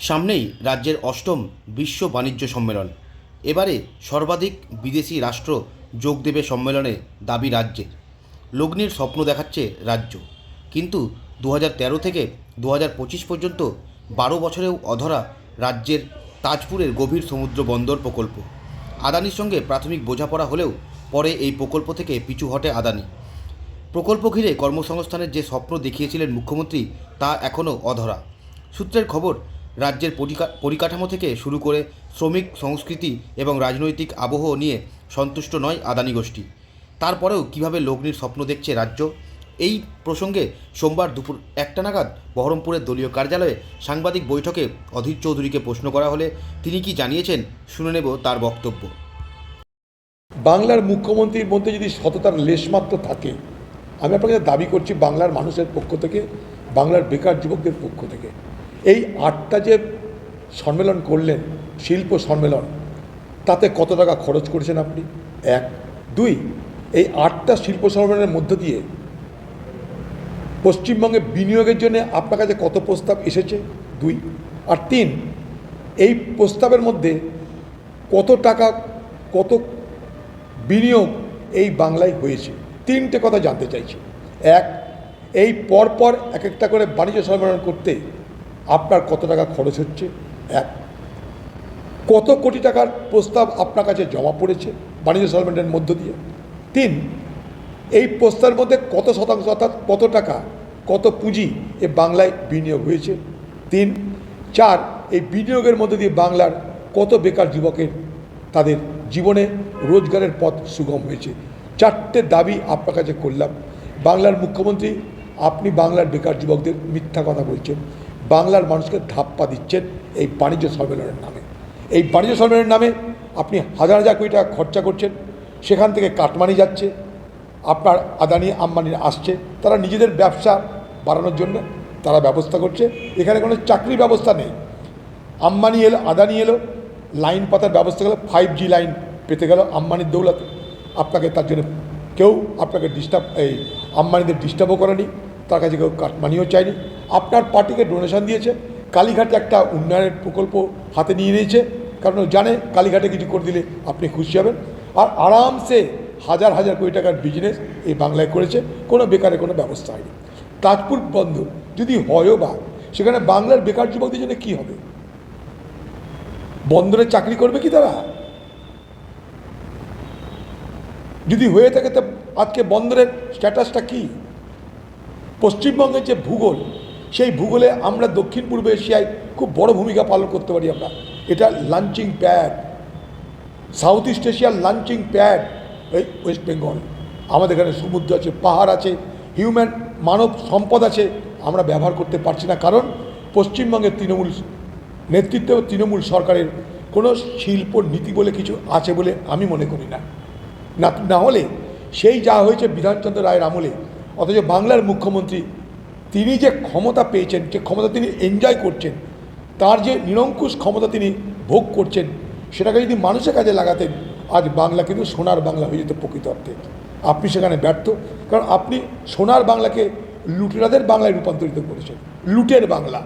সামনেই রাজ্যের অষ্টম বিশ্ব বাণিজ্য সম্মেলন। এবারে সর্বাধিক বিদেশি রাষ্ট্র যোগ দেবে সম্মেলনে দাবি রাজ্যের লগ্নির স্বপ্ন দেখাচ্ছে রাজ্য। কিন্তু দু হাজার তেরো থেকে দু হাজার পঁচিশ পর্যন্ত বারো বছরেও অধরা রাজ্যের তাজপুরের গভীর সমুদ্র বন্দর প্রকল্প। আদানির সঙ্গে প্রাথমিক বোঝাপড়া হলেও পরে এই প্রকল্প থেকে পিছু হটে আদানি। প্রকল্প ঘিরে কর্মসংস্থানের যে স্বপ্ন দেখিয়েছিলেন মুখ্যমন্ত্রী তা এখনও অধরা। সূত্রের খবর রাজ্যের পরিকা- পরিকাঠামো থেকে শুরু করে শ্রমিক, সংস্কৃতি এবং রাজনৈতিক আবহ নিয়ে সন্তুষ্ট নয় আদানি গোষ্ঠী। তারপরেও কীভাবে লগ্নির স্বপ্ন দেখছে রাজ্য? এই প্রসঙ্গে সোমবার দুপুর একটা নাগাদ বহরমপুরের দলীয় কার্যালয়ে সাংবাদিক বৈঠকে অধীর চৌধুরীকে প্রশ্ন করা হলে তিনি কি জানিয়েছেন শুনে নেব তার বক্তব্য। বাংলার মুখ্যমন্ত্রীর মধ্যে যদি সততার লেশমাত্র থাকে, আমি আপনাকে দাবি করছি বাংলার মানুষের পক্ষ থেকে, বাংলার বেকার যুবকদের পক্ষ থেকে। এই আটটা যে সম্মেলন করলেন, শিল্প সম্মেলন, তাতে কত টাকা খরচ করেছেন আপনি? এক। দুই, এই আটটা শিল্প সম্মেলনের মধ্য দিয়ে পশ্চিমবঙ্গে বিনিয়োগের জন্য আপনার কাছে কত প্রস্তাব এসেছে? দুই। আর তিন, এই প্রস্তাবের মধ্যে কত টাকা, কত বিনিয়োগ এই বাংলায় হয়েছে? তিনটে কথা জানতে চাইছি। এক, এই পরপর এক একটা করে বাণিজ্য সম্মেলন করতে আপনার কত টাকা খরচ হচ্ছে? এক। কত কোটি টাকার প্রস্তাব আপনার কাছে জমা পড়েছে বাণিজ্য সম্মেলনের মধ্য দিয়ে? তিন, এই প্রস্তাবের মধ্যে কত শতাংশ অর্থাৎ কত টাকা, কত পুঁজি এ বাংলায় বিনিয়োগ হয়েছে? তিন, চার, এই বিনিয়োগের মধ্যে দিয়ে বাংলার কত বেকার যুবকের তাদের জীবনে রোজগারের পথ সুগম হয়েছে? চারটে দাবি আপনার কাছে করলাম। বাংলার মুখ্যমন্ত্রী, আপনি বাংলার বেকার যুবকদের মিথ্যা কথা বলছেন। বাংলার মানুষকে ধাপ্পা দিচ্ছেন এই বাণিজ্য সম্মেলনের নামে। এই বাণিজ্য সম্মেলনের নামে আপনি হাজার হাজার কোটি টাকা খরচা করছেন, সেখান থেকে কাটমানি যাচ্ছে, আপনার আদানি আম্বানি আসছে, তারা নিজেদের ব্যবসা বাড়ানোর জন্য তারা ব্যবস্থা করছে। এখানে কোনো চাকরির ব্যবস্থা নেই। আম্বানি এলো, আদানি এলো, লাইন পাতার ব্যবস্থা গেলো ফাইভ জি লাইন পেতে গেল আম্বানির দৌলতে। আপনাকে তার জন্য কেউ আপনাকে ডিস্টার্ব এই আম্বানিদের ডিস্টার্বও করেনি, তার কাছে কেউ কাটমানিও চায়নি। আপনার পার্টিকে ডোনেশন দিয়েছে। কালীঘাটে একটা উন্নয়নের প্রকল্প হাতে নিয়ে নিয়েছে। কারণ জানে কালীঘাটে কিছু করে দিলে আপনি খুশি হবেন। আর আরামসে হাজার হাজার কোটি টাকার বিজনেস এই বাংলায় করেছে। কোনো বেকারের কোনো ব্যবস্থা হয়নি। তাজপুর বন্ধ। যদি হয়ও বা, সেখানে বাংলার বেকার যুবকদের জন্য কী হবে? বন্দরে চাকরি করবে কি তারা? যদি হয়ে থাকে তা আজকে বন্দরের স্ট্যাটাসটা কি? পশ্চিমবঙ্গের যে ভূগোল সেই ভূগোলে আমরা দক্ষিণ পূর্ব এশিয়ায় খুব বড় ভূমিকা পালন করতে পারি আমরা। এটা লাঞ্চিং প্যাড। সাউথ ইস্ট এশিয়ার লাঞ্চিং প্যাড এই ওয়েস্ট বেঙ্গল। আমাদের এখানে সমুদ্র আছে, পাহাড় আছে, হিউম্যান মানব সম্পদ আছে, আমরা ব্যবহার করতে পারছি না। কারণ পশ্চিমবঙ্গের তৃণমূল নেতৃত্ব তৃণমূল সরকারের কোনো শিল্প নীতি বলে কিছু আছে বলে আমি মনে করি না না হলে সেই যা হয়েছে বিধানচন্দ্র রায়ের আমলে, অথচ বাংলার মুখ্যমন্ত্রী তিনি যে ক্ষমতা পেয়েছেন, যে ক্ষমতা তিনি এনজয় করছেন, তার যে নিরঙ্কুশ ক্ষমতা তিনি ভোগ করছেন, সেটাকে যদি মানুষের কাজে লাগাতেন, আজ বাংলা কিন্তু সোনার বাংলা হয়ে যেত প্রকৃত অর্থে। আপনি সেখানে ব্যর্থ, কারণ আপনি সোনার বাংলাকে লুটেরাদের বাংলায় রূপান্তরিত করেছেন, লুটের বাংলা।